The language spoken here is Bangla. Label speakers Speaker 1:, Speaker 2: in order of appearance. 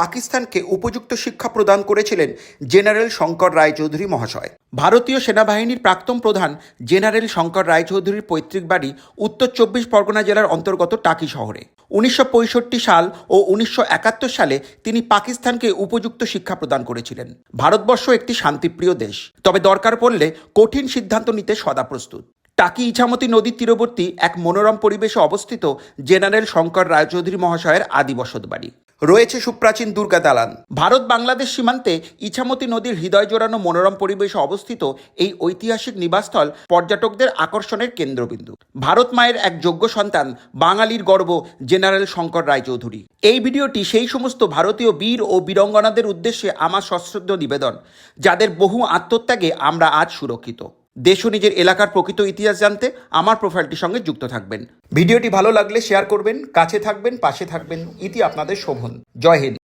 Speaker 1: পাকিস্তানকে উপযুক্ত শিক্ষা প্রদান করেছিলেন জেনারেল শঙ্কর রায়চৌধুরী মহাশয়। ভারতীয় সেনাবাহিনীর প্রাক্তন প্রধান জেনারেল শঙ্কর রায়চৌধুরীর পৈতৃক বাড়ি উত্তর চব্বিশ পরগনা জেলার অন্তর্গত টাকি শহরে। উনিশশো পঁয়ষট্টি সাল ও উনিশশো একাত্তর সালে তিনি পাকিস্তানকে উপযুক্ত শিক্ষা প্রদান করেছিলেন। ভারতবর্ষ একটি শান্তিপ্রিয় দেশ। তবে দরকার পড়লে কঠিন সিদ্ধান্ত নিতে সদা প্রস্তুত। টাকি ইছামতি নদীর তীরবর্তী এক মনোরম পরিবেশে অবস্থিত জেনারেল শঙ্কর রায়চৌধুরী মহাশয়ের আদি বসত বাড়ি। রয়েছে সুপ্রাচীন দুর্গা দালান। ভারত বাংলাদেশ সীমান্তে ইছামতি নদীর হৃদয় জোড়ানো মনোরম পরিবেশে অবস্থিত এই ঐতিহাসিক নিবাসস্থল পর্যটকদের আকর্ষণের কেন্দ্রবিন্দু। ভারত মায়ের এক যোগ্য সন্তান, বাঙালির গর্ব, জেনারেল শঙ্কর রায়চৌধুরী। এই ভিডিওটি সেই সমস্ত ভারতীয় বীর ও বীরঙ্গনাদের উদ্দেশ্যে আমার সশ্রদ্ধ নিবেদন, যাদের বহু আত্মত্যাগে আমরা আজ সুরক্ষিত। দেশ ও নিজের এলাকার প্রকৃত ইতিহাস জানতে আমার প্রোফাইলটির সঙ্গে যুক্ত থাকবেন। ভিডিওটি ভালো লাগলে শেয়ার করবেন, কাছে থাকবেন, পাশে থাকবেন, ইতি আপনাদের শোভন। জয় হিন্দ।